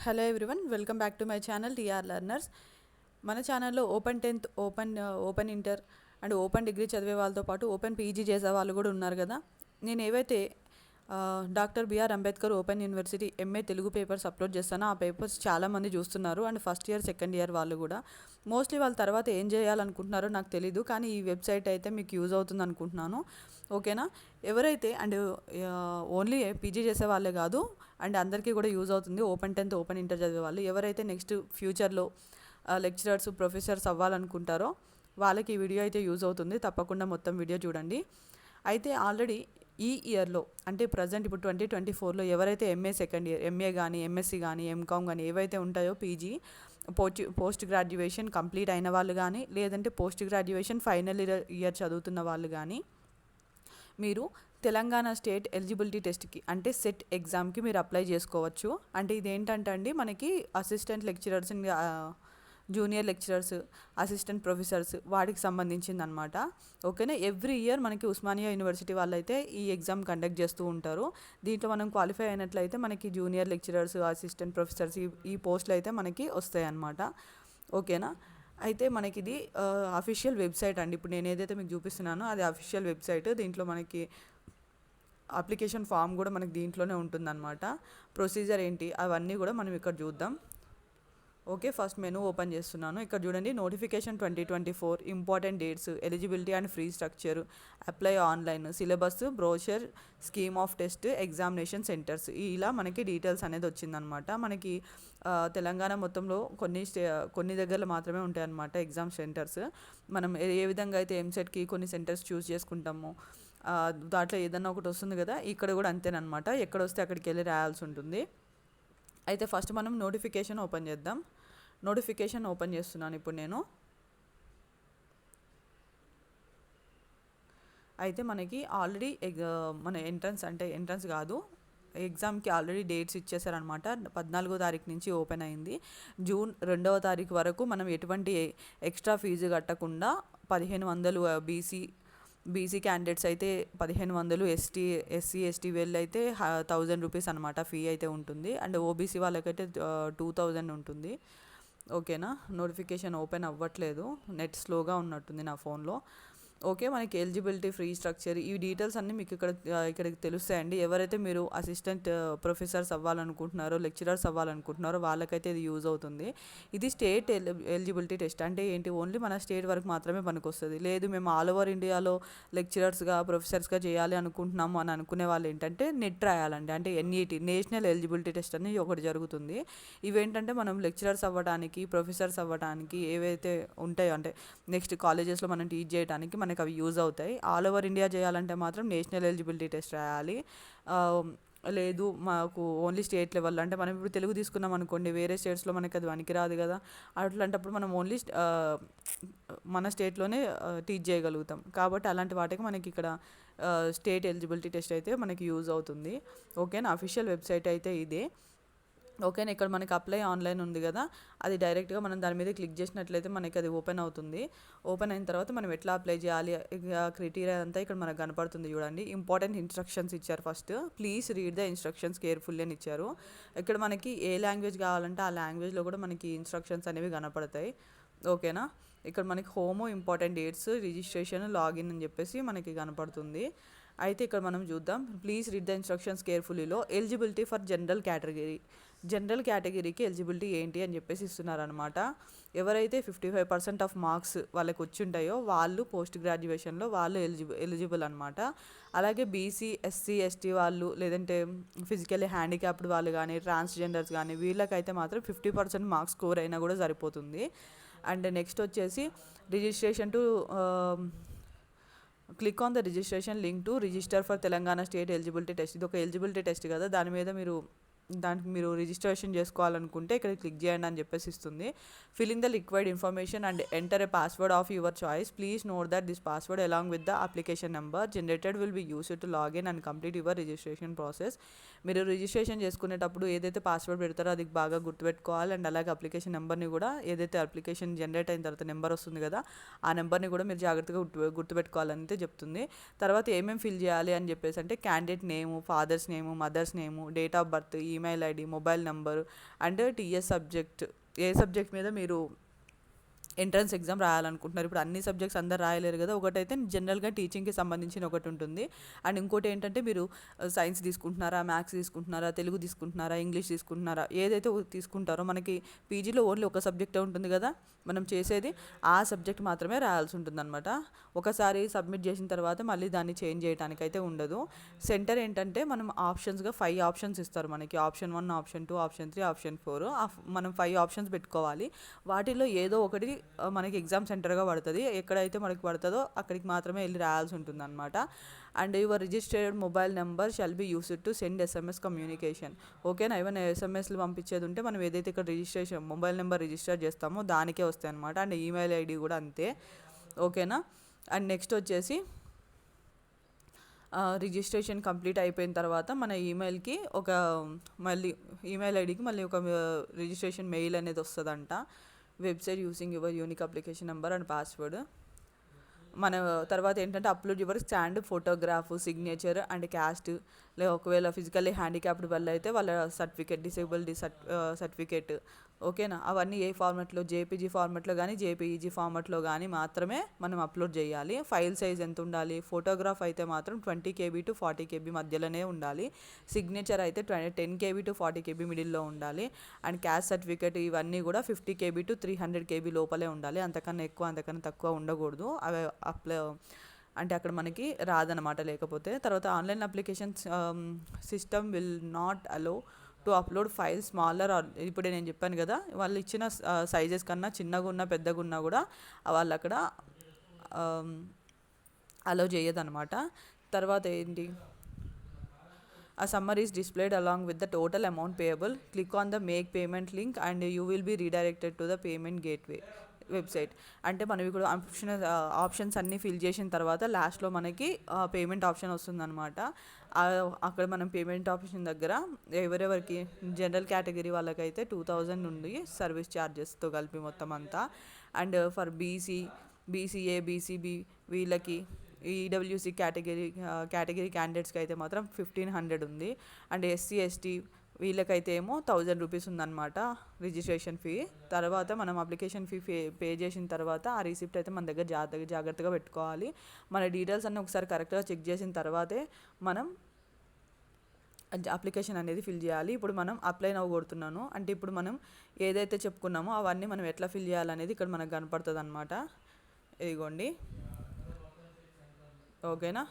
Hello everyone welcome back to my channel TR learners మన ఛానల్లో open tenth open open inter and open degree చదివే వాళ్ళతో పాటు open PG చేసే వాళ్ళు కూడా ఉన్నారు కదా. నేను ఏవైతే doctor B R Ambedkar open university MA Telugu papers upload చేస్తాను. ఆ పేపర్స్ చాలామంది చూస్తున్నారు. And first year second year వాళ్ళు కూడా. మోస్ట్లీ వాళ్ళ తర్వాత ఏం చేయాలనుకుంటున్నారో నాకు తెలీదు. కానీ ఈ వెబ్సైట్ అయితే మీకు యూజ్ అవుతుంది అనుకుంటున్నాను. ఓకేనా? ఎవరైతే అండ్ ఓన్లీ పీజీ చేసే వాళ్ళే కాదు అండ్ అందరికీ కూడా యూజ్ అవుతుంది. ఓపెన్ టెన్త్ ఓపెన్ ఇంటర్ చదివే వాళ్ళు. ఎవరైతే నెక్స్ట్ ఫ్యూచర్లో లెక్చరర్స్ ప్రొఫెసర్స్ అవ్వాలనుకుంటారో వాళ్ళకి ఈ వీడియో అయితే యూజ్ అవుతుంది. తప్పకుండా మొత్తం వీడియో చూడండి. అయితే ఆల్రెడీ ఈ ఇయర్లో అంటే ప్రజెంట్ ఇప్పుడు ట్వంటీ ట్వంటీ ఫోర్లో ఎవరైతే ఎంఏ సెకండ్ ఇయర్ ఎంఏ కానీ ఎంఎస్సి కానీ ఎంకామ్ కానీ ఏవైతే ఉంటాయో PG post post graduation complete అయిన వాళ్ళు కానీ లేదంటే post graduation final year year చదువుతున్న వాళ్ళు కానీ మీరు తెలంగాణ స్టేట్ ఎలిజిబిలిటీ టెస్ట్కి అంటే సెట్ ఎగ్జామ్కి మీరు అప్లై చేసుకోవచ్చు. అంటే ఇదేంటంటే అండి మనకి assistant lecturers junior lecturers assistant professors వాటికి సంబంధించింది అనమాట ఓకేనా? ఎవ్రీ ఇయర్ మనకి ఉస్మానియా యూనివర్సిటీ వాళ్ళైతే ఈ ఎగ్జామ్ కండక్ట్ చేస్తూ ఉంటారు. దీంట్లో మనం క్వాలిఫై అయినట్లయితే మనకి జూనియర్ లెక్చరర్స్ అసిస్టెంట్ ప్రొఫెసర్స్ ఈ ఈ పోస్టులు అయితే మనకి వస్తాయి అన్నమాట ఓకేనా? అయితే మనకి ఇది అఫీషియల్ వెబ్సైట్ అండి. ఇప్పుడు నేను ఏదైతే మీకు చూపిస్తున్నానో అది అఫీషియల్ వెబ్సైట్. దీంట్లో మనకి అప్లికేషన్ ఫామ్ కూడా మనకి దీంట్లోనే ఉంటుందన్నమాట. ప్రొసీజర్ ఏంటి? అవన్నీ కూడా మనం ఇక్కడ చూద్దాం. ఓకే ఫస్ట్ మెనూ ఓపెన్ చేస్తున్నాను. ఇక్కడ చూడండి notification twenty twenty four important dates eligibility and free structure apply online syllabus brochure scheme of test examination centres ఇలా మనకి డీటెయిల్స్ అనేది వచ్చిందనమాట. మనకి తెలంగాణ మొత్తంలో కొన్ని స్టే కొన్ని దగ్గరలో మాత్రమే ఉంటాయన్నమాట ఎగ్జామ్ సెంటర్స్ మనం ఏ విధంగా అయితే ఎంసెట్కి కొన్ని సెంటర్స్ చూస్ చేసుకుంటామో దాంట్లో ఏదన్నా ఒకటి వస్తుంది కదా ఇక్కడ కూడా అంతేనమాట ఎక్కడ వస్తే అక్కడికి వెళ్ళి రాయాల్సి ఉంటుంది. అయితే ఫస్ట్ మనం నోటిఫికేషన్ ఓపెన్ చేద్దాం. నోటిఫికేషన్ ఓపెన్ చేస్తున్నాను ఇప్పుడు నేను. అయితే మనకి ఆల్రెడీ మన ఎంట్రన్స్ అంటే ఎంట్రన్స్ కాదు ఎగ్జామ్కి ఆల్రెడీ డేట్స్ ఇచ్చేసారనమాట. పద్నాలుగో తారీఖు నుంచి ఓపెన్ అయింది. జూన్ రెండవ తారీఖు వరకు మనం ఎటువంటి ఎక్స్ట్రా ఫీజు కట్టకుండా పదిహేను వందలు బీసీ బీసీ క్యాండిడేట్స్ అయితే పదిహేను వందలు ఎస్టీ ఎస్సీ ఎస్టీ వెళ్ళైతే అయితే థౌజండ్ రూపీస్ అనమాట ఫీ అయితే ఉంటుంది. అండ్ ఓబీసీ వాళ్ళకైతే టూ థౌజండ్ ఉంటుంది. ఓకేనా నోటిఫికేషన్ ఓపెన్ అవ్వట్లేదు. నెట్ స్లోగా ఉన్నట్టుంది నా ఫోన్లో ఓకే మనకి ఎలిజిబిలిటీ ఫ్రీ స్ట్రక్చర్ ఈ డీటెయిల్స్ అన్నీ మీకు ఇక్కడ ఇక్కడికి తెలుస్తాయండి. ఎవరైతే మీరు అసిస్టెంట్ ప్రొఫెసర్స్ అవ్వాలనుకుంటున్నారో లెక్చరర్స్ అవ్వాలనుకుంటున్నారో వాళ్ళకైతే ఇది యూజ్ అవుతుంది. ఇది స్టేట్ ఎలిజిబిలిటీ టెస్ట్ అంటే ఏంటి? ఓన్లీ మన స్టేట్ వరకు మాత్రమే పనికొస్తుంది. లేదు మేము ఆల్ ఓవర్ ఇండియాలో లెక్చరర్స్గా ప్రొఫెసర్స్గా చేయాలి అనుకుంటున్నాము అని అనుకునే వాళ్ళు ఏంటంటే నెట్ రాయాలండి అంటే ఎన్ఈటి నేషనల్ ఎలిజిబిలిటీ టెస్ట్ అనేది ఒకటి జరుగుతుంది. ఇవేంటంటే మనం లెక్చరర్స్ అవ్వడానికి ప్రొఫెసర్స్ అవ్వడానికి ఏవైతే ఉంటాయో అంటే నెక్స్ట్ కాలేజెస్లో మనం టీచ్ చేయడానికి మనకి అవి యూజ్ అవుతాయి. ఆల్ ఓవర్ ఇండియా చేయాలంటే మాత్రం నేషనల్ ఎలిజిబిలిటీ టెస్ట్ రాయాలి. లేదు మాకు ఓన్లీ స్టేట్ లెవెల్ అంటే మనం ఇప్పుడు తెలుగు తీసుకున్నాం అనుకోండి వేరే స్టేట్స్లో మనకి అది పనికిరాదు కదా. అట్లాంటప్పుడు మనం ఓన్లీ మన స్టేట్లోనే టీచ్ చేయగలుగుతాం. కాబట్టి అలాంటి వాటికి మనకి ఇక్కడ స్టేట్ ఎలిజిబిలిటీ టెస్ట్ అయితే మనకి యూజ్ అవుతుంది. ఓకేనా? అఫీషియల్ వెబ్సైట్ అయితే ఇదే. ఓకేనా ఇక్కడ మనకి అప్లై ఆన్లైన్ ఉంది కదా అది డైరెక్ట్గా మనం దాని మీద క్లిక్ చేసినట్లయితే మనకి అది ఓపెన్ అవుతుంది. ఓపెన్ అయిన తర్వాత మనం ఎట్లా అప్లై చేయాలి క్రైటీరియా అంతా ఇక్కడ మనకు కనపడుతుంది చూడండి. ఇంపార్టెంట్ ఇన్స్ట్రక్షన్స్ ఇచ్చారు first. Please read the instructions carefully అని ఇచ్చారు. ఇక్కడ మనకి ఏ లాంగ్వేజ్ కావాలంటే ఆ లాంగ్వేజ్లో కూడా మనకి ఇన్స్ట్రక్షన్స్ అనేవి కనపడతాయి. ఓకేనా? ఇక్కడ మనకి home important dates registration login అని చెప్పేసి మనకి కనపడుతుంది. అయితే ఇక్కడ మనం చూద్దాం. Please read the instructions కేర్ఫుల్లీలో. Eligibility for general category. General కేటగిరీకి ఎలిజిబిలిటీ ఏంటి అని చెప్పేసి ఇస్తున్నారనమాట ఎవరైతే fifty five percent of marks వాళ్ళకి వచ్చి ఉంటాయో వాళ్ళు పోస్ట్ గ్రాడ్యుయేషన్లో వాళ్ళు ఎలిజిబుల్ ఎలిజిబుల్ అనమాట అలాగే బీసీ ఎస్సీ ఎస్టీ వాళ్ళు లేదంటే ఫిజికల్లీ హ్యాండిక్యాప్డ్ వాళ్ళు కానీ ట్రాన్స్జెండర్స్ కానీ వీళ్ళకైతే మాత్రం ఫిఫ్టీ పర్సెంట్ మార్క్స్ స్కోర్ అయినా కూడా సరిపోతుంది. అండ్ నెక్స్ట్ వచ్చేసి registration to click on the registration link to register for Telangana state eligibility test. ఇది ఒక ఎలిజిబిలిటీ టెస్ట్ కదా దాని మీద మీరు దానికి మీరు రిజిస్ట్రేషన్ చేసుకోవాలనుకుంటే ఇక్కడ క్లిక్ చేయండి అని చెప్పేసి ఇస్తుంది. Filling the liquid information and enter a password of your choice please note that this password along with the application number generated will be use to login and complete your registration process మీరు registration చేసుకునేటప్పుడు ఏదైతే password పెడతారో అది బాగా గుర్తుపెట్టుకోవాలి. And అలాగే application నెంబర్ని కూడా ఏదైతే అప్లికేషన్ జనరేట్ అయిన తర్వాత నెంబర్ వస్తుంది కదా ఆ నెంబర్ని కూడా మీరు జాగ్రత్తగా గుర్తు గుర్తుపెట్టుకోవాలని అయితే చెప్తుంది. తర్వాత ఏమేమి ఫిల్ చేయాలి అని చెప్పేసి అంటే candidate name father's name mother's name date of birth ఈ email ID mobile number and TS subject A subject మీద మీరు ఎంట్రన్స్ ఎగ్జామ్ రాయాలనుకుంటున్నారు. ఇప్పుడు అన్ని సబ్జెక్ట్స్ అందరు రాయలేరు కదా. ఒకటైతే జనరల్గా టీచింగ్కి సంబంధించిన ఒకటి ఉంటుంది అండ్ ఇంకోటి ఏంటంటే మీరు సైన్స్ తీసుకుంటున్నారా మ్యాథ్స్ తీసుకుంటున్నారా తెలుగు తీసుకుంటున్నారా ఇంగ్లీష్ తీసుకుంటున్నారా ఏదైతే తీసుకుంటారో మనకి పీజీలో ఓన్లీ ఒక సబ్జెక్టే ఉంటుంది కదా. మనం చేసేది ఆ సబ్జెక్ట్ మాత్రమే రాయాల్సి ఉంటుంది అనమాట ఒకసారి సబ్మిట్ చేసిన తర్వాత మళ్ళీ దాన్ని చేంజ్ చేయడానికి అయితే ఉండదు. సెంటర్ ఏంటంటే మనం ఆప్షన్స్గా ఫైవ్ ఆప్షన్స్ ఇస్తారు మనకి. Option one option two option three option four. మనం ఫైవ్ ఆప్షన్స్ పెట్టుకోవాలి. వాటిలో ఏదో ఒకటి మనకి ఎగ్జామ్ సెంటర్గా పడుతుంది. ఎక్కడైతే మనకి పడుతుందో అక్కడికి మాత్రమే వెళ్ళి రాయాల్సి ఉంటుంది అనమాట and your registered mobile number shall be used to send SMS communication. ఓకేనా? ఏమైనా ఎస్ఎంఎస్లు పంపించేది ఉంటే మనం ఏదైతే ఇక్కడ రిజిస్ట్రేషన్ మొబైల్ నెంబర్ రిజిస్టర్ చేస్తామో దానికే వస్తాయి అనమాట అండ్ ఈమెయిల్ ఐడి కూడా అంతే. ఓకేనా? అండ్ నెక్స్ట్ వచ్చేసి రిజిస్ట్రేషన్ కంప్లీట్ అయిపోయిన తర్వాత మన ఈమెయిల్కి ఒక మళ్ళీ ఈమెయిల్ ఐడికి మళ్ళీ ఒక రిజిస్ట్రేషన్ మెయిల్ అనేది వస్తుందంట. Website using your unique application number and password మన తర్వాత ఏంటంటే upload your stand photograph signature and caste లేదా ఒకవేళ ఫిజికల్లీ హ్యాండిక్యాప్డ్ వల్ల అయితే వాళ్ళ సర్టిఫికేట్ డిసేబుల్డ్ సర్టిఫికేట్ ఓకేనా? అవన్నీ ఏ ఫార్మాట్లో? జేపీజీ ఫార్మాట్లో కానీ జేపీఈజీ ఫార్మాట్లో కానీ మాత్రమే మనం అప్లోడ్ చేయాలి ఫైల్ సైజ్ ఎంత ఉండాలి ఫోటోగ్రాఫ్ అయితే మాత్రం twenty KB to forty KB మధ్యలోనే ఉండాలి. సిగ్నేచర్ అయితే twenty ten KB to forty KB మిడిల్లో ఉండాలి. అండ్ క్యాస్ట్ సర్టిఫికేట్ ఇవన్నీ కూడా fifty KB to three hundred KB లోపలే ఉండాలి. అంతకన్నా ఎక్కువ అంతకన్నా తక్కువ ఉండకూడదు. అవి అప్లై అంటే అక్కడ మనకి రాదనమాట లేకపోతే. తర్వాత online application system will not allow to upload file smaller ఇప్పుడే నేను చెప్పాను కదా వాళ్ళు ఇచ్చిన సైజెస్ కన్నా చిన్నగా ఉన్నా పెద్దగా ఉన్నా కూడా వాళ్ళు అక్కడ అలో చేయదనమాట తర్వాత ఏంటి? A summary is displayed along with the total amount payable click on the make payment link and you will be redirected to the payment gateway website అంటే మనం ఇప్పుడు ఆప్షన్ ఆప్షన్స్ అన్నీ ఫిల్ చేసిన తర్వాత లాస్ట్లో మనకి పేమెంట్ ఆప్షన్ వస్తుందన్నమాట. అక్కడ మనం పేమెంట్ ఆప్షన్ దగ్గర ఎవరెవరికి జనరల్ కేటగిరీ వాళ్ళకైతే టూ థౌజండ్ ఉంది సర్వీస్ ఛార్జెస్తో కలిపి మొత్తం అంతా. And for BC BCA BCB వీళ్ళకి ఈడబ్ల్యూసీ కేటగిరీ కేటగిరీ క్యాండిడేట్స్కి అయితే మాత్రం ఫిఫ్టీన్ హండ్రెడ్ ఉంది. అండ్ ఎస్సీ ఎస్టీ వీళ్ళకైతే ఏమో థౌజండ్ రూపీస్ ఉందన్నమాట రిజిస్ట్రేషన్ ఫీ. తర్వాత మనం అప్లికేషన్ ఫీ పే పే చేసిన తర్వాత ఆ రిసిప్ట్ అయితే మన దగ్గర జాగ్రత్తగా జాగ్రత్తగా పెట్టుకోవాలి. మన డీటెయిల్స్ అన్నీ ఒకసారి కరెక్ట్గా చెక్ చేసిన తర్వాతే మనం అప్లికేషన్ అనేది ఫిల్ చేయాలి. ఇప్పుడు మనం అప్లై నవ్వు కొడుతున్నాను. అంటే ఇప్పుడు మనం ఏదైతే చెప్పుకున్నామో అవన్నీ మనం ఎట్లా ఫిల్ చేయాలనేది ఇక్కడ మనకు కనపడుతుంది అనమాట ఇదిగోండి. ఓకేనా?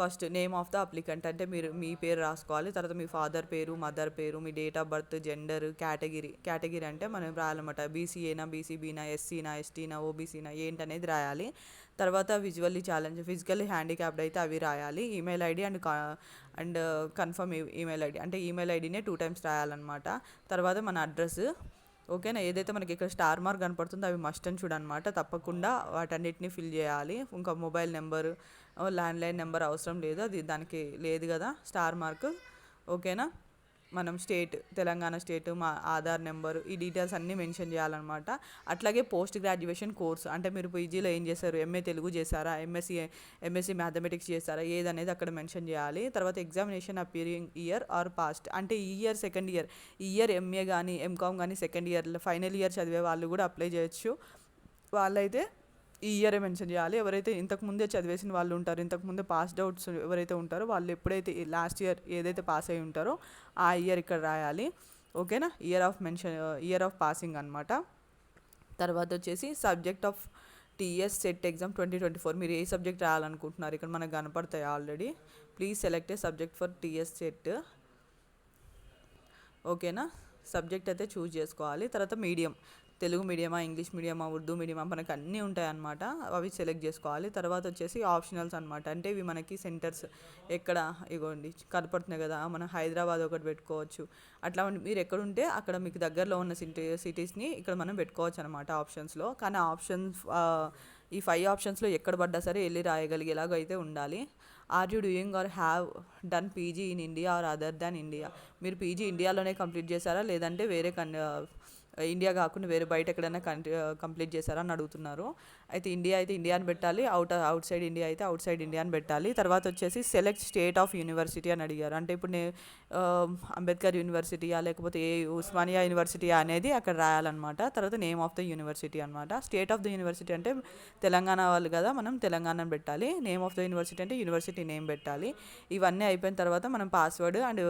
First name of the applicant అంటే మీరు మీ పేరు రాసుకోవాలి తర్వాత మీ ఫాదర్ పేరు మదర్ పేరు మీ date of birth gender category category అంటే మనం రాయాలన్నమాట. బీసీఏనా బీసీబీనా ఎస్సీనా ఎస్టీనా ఓబీసీనా ఏంటనేది రాయాలి. తర్వాత విజువల్లీ ఛాలెంజ్ ఫిజికల్లీ హ్యాండిక్యాప్డ్ అయితే అవి రాయాలి. Email ID and and confirm email ID అంటే ఈమెయిల్ ఐడినే టూ టైమ్స్ రాయాలన్నమాట. తర్వాత మన అడ్రస్ ఓకేనా? ఏదైతే మనకి ఇక్కడ స్టార్ మార్క్ కనపడుతుందో అవి మస్ట్ అని చూడనమాట తప్పకుండా వాటన్నిటిని ఫిల్ చేయాలి. ఇంకా మొబైల్ నెంబర్ ల్యాండ్లైన్ నెంబర్ అవసరం లేదు అది దానికి లేదు కదా స్టార్ మార్క్. ఓకేనా? మనం స్టేట్ తెలంగాణ స్టేట్ మా ఆధార్ నెంబరు ఈ డీటెయిల్స్ అన్నీ మెన్షన్ చేయాలన్నమాట. అట్లాగే పోస్ట్ గ్రాడ్యుయేషన్ కోర్స్ అంటే మీరు పీజీలో ఏం చేశారు? ఎంఏ తెలుగు చేశారా? ఎంఎస్సి ఎంఎస్సి మ్యాథమెటిక్స్ చేశారా? ఏదనేది అక్కడ మెన్షన్ చేయాలి. తర్వాత examination appearing year or past అంటే ఈ ఇయర్ సెకండ్ ఇయర్ ఈ ఇయర్ ఎంఏ కానీ ఎంకామ్ కానీ సెకండ్ ఇయర్ ఫైనల్ ఇయర్ చదివే వాళ్ళు కూడా అప్లై చేయొచ్చు. వాళ్ళైతే ఈ ఇయరే మెన్షన్ చేయాలి. ఎవరైతే ఇంతకు ముందే చదివేసిన వాళ్ళు ఉంటారు ఇంతకు ముందే పాస్డ్ అవుట్స్ ఎవరైతే ఉంటారో వాళ్ళు ఎప్పుడైతే లాస్ట్ ఇయర్ ఏదైతే పాస్ అయి ఉంటారో ఆ ఇయర్ ఇక్కడ రాయాలి. ఓకేనా year of mention year of passing అనమాట తర్వాత వచ్చేసి subject of TS SET exam twenty twenty four మీరు ఏ సబ్జెక్ట్ రాయాలనుకుంటున్నారు? ఇక్కడ మనకు కనపడతాయి already please select a subject for TS SET ఓకేనా సబ్జెక్ట్ అయితే చూజ్ చేసుకోవాలి. తర్వాత మీడియం తెలుగు మీడియమా ఇంగ్లీష్ మీడియమా ఉర్దూ మీడియమా మనకు అన్నీ ఉంటాయి అన్నమాట అవి సెలెక్ట్ చేసుకోవాలి. తర్వాత వచ్చేసి ఆప్షనల్స్ అనమాట అంటే ఇవి మనకి సెంటర్స్ ఎక్కడ ఇగోండి కనపడుతున్నాయి కదా మనం హైదరాబాద్ ఒకటి పెట్టుకోవచ్చు. అట్లా మీరు ఎక్కడుంటే అక్కడ మీకు దగ్గరలో ఉన్న సిటీ సిటీస్ని ఇక్కడ మనం పెట్టుకోవచ్చు అనమాట ఆప్షన్స్లో. కానీ ఆప్షన్స్ ఈ ఫైవ్ ఆప్షన్స్లో ఎక్కడ పడ్డా సరే వెళ్ళి రాయగలిగేలాగా అయితే ఉండాలి. Are you doing or have done PG in India or other than India? మీరు పీజీ ఇండియాలోనే కంప్లీట్ చేశారా? లేదంటే వేరే కన్ ఇండియా కాకుండా వేరే బయట ఎక్కడైనా కంట్రీ కంప్లీట్ చేశారా అని అడుగుతున్నారు. అయితే ఇండియా అయితే ఇండియా అని పెట్టాలి అవుట్ అవుట్ సైడ్ ఇండియా అయితే అవుట్ సైడ్ ఇండియా అని పెట్టాలి. తర్వాత వచ్చేసి సెలెక్ట్ స్టేట్ ఆఫ్ యూనివర్సిటీ అని అడిగారు. అంటే ఇప్పుడు నేను అంబేద్కర్ యూనివర్సిటీయా లేకపోతే ఏ ఉస్మానియా యూనివర్సిటీ అనేది అక్కడ రాయాలన్నమాట. తర్వాత నేమ్ ఆఫ్ ద యూనివర్సిటీ అనమాట స్టేట్ ఆఫ్ ద యూనివర్సిటీ అంటే తెలంగాణ వాళ్ళు కదా మనం తెలంగాణ అని పెట్టాలి. నేమ్ ఆఫ్ ద యూనివర్సిటీ అంటే యూనివర్సిటీ నేమ్ పెట్టాలి. ఇవన్నీ అయిపోయిన తర్వాత మనం పాస్వర్డ్ అండ్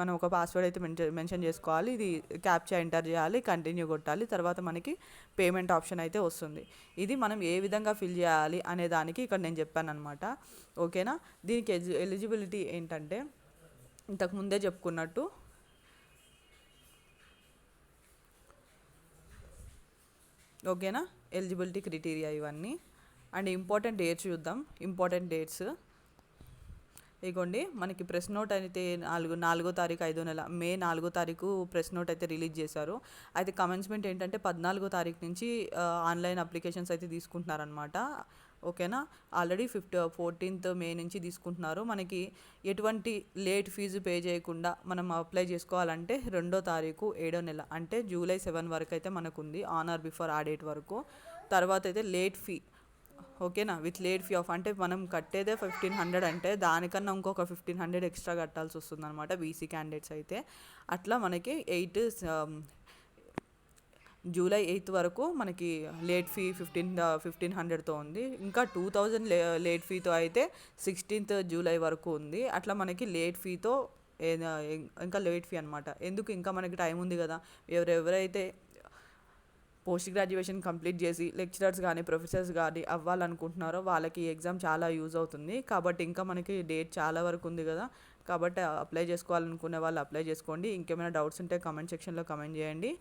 మనం ఒక పాస్వర్డ్ అయితే మెన్షన్ మెన్షన్ చేసుకోవాలి. ఇది క్యాప్చా ఎంటర్ చేయాలి కంటిన్యూ కొట్టాలి. తర్వాత మనకి పేమెంట్ ఆప్షన్ అయితే వస్తుంది. ఇది మనం ఏ విధంగా ఫిల్ చేయాలి అనే దానికి ఇక్కడ నేను చెప్పాను అనమాట ఓకేనా? దీనికి ఎలి ఎలిజిబిలిటీ ఏంటంటే ఇంతకు ముందే చెప్పుకున్నట్టు ఓకేనా? ఎలిజిబిలిటీ క్రైటీరియా ఇవన్నీ. అండ్ ఇంపార్టెంట్ డేట్స్ చూద్దాం. ఇంపార్టెంట్ డేట్స్ ఇగోండి మనకి ప్రెస్ నోట్ అయితే నాలుగు నాలుగో తారీఖు ఐదో నెల మే నాలుగో తారీఖు ప్రెస్ నోట్ అయితే రిలీజ్ చేశారు. అయితే కమెన్స్మెంట్ ఏంటంటే పద్నాలుగో తారీఖు నుంచి ఆన్లైన్ అప్లికేషన్స్ అయితే తీసుకుంటున్నారనమాట ఓకేనా? ఆల్రెడీ ఫిఫ్త్ ఫోర్టీన్త్ మే నుంచి తీసుకుంటున్నారు. మనకి ఎటువంటి లేట్ ఫీజు పే చేయకుండా మనం అప్లై చేసుకోవాలంటే రెండో తారీఖు ఏడో నెల అంటే జూలై సెవెన్ వరకు అయితే మనకు ఉంది ఆన్ ఆర్ బిఫోర్ ఆ డేట్ వరకు. తర్వాత అయితే లేట్ ఫీ ఓకేనా? విత్ లేట్ ఫీ ఆఫ్ అంటే మనం కట్టేదే ఫిఫ్టీన్ హండ్రెడ్ అంటే దానికన్నా ఇంకొక ఫిఫ్టీన్ హండ్రెడ్ ఎక్స్ట్రా కట్టాల్సి వస్తుంది అనమాట బీసీ క్యాండిడేట్స్ అయితే. అట్లా మనకి ఎయిట్ జూలై ఎయిత్ వరకు మనకి లేట్ ఫీ ఫిఫ్టీన్ ఫిఫ్టీన్ హండ్రెడ్తో ఉంది. ఇంకా టూ థౌజండ్ లే లేట్ ఫీతో అయితే సిక్స్టీన్త్ జూలై వరకు ఉంది. అట్లా మనకి లేట్ ఫీతో ఇంకా లేట్ ఫీ అనమాట ఎందుకు? ఇంకా మనకి టైం ఉంది కదా. ఎవరెవరైతే పోస్ట్ గ్రాడ్యుయేషన్ కంప్లీట్ చేసి లెక్చరర్స్ కానీ ప్రొఫెసర్స్ కానీ అవ్వాలనుకుంటున్నారో వాళ్ళకి ఈ ఎగ్జామ్ చాలా యూజ్ అవుతుంది. కాబట్టి ఇంకా మనకి డేట్ చాలా వరకు ఉంది కదా. కాబట్టి అప్లై చేసుకోవాలనుకునే వాళ్ళు అప్లై చేసుకోండి. ఇంకేమైనా డౌట్స్ ఉంటే కమెంట్ సెక్షన్లో కమెంట్ చేయండి.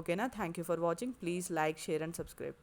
ఓకేనా? Thank you for watching. Please like share and subscribe.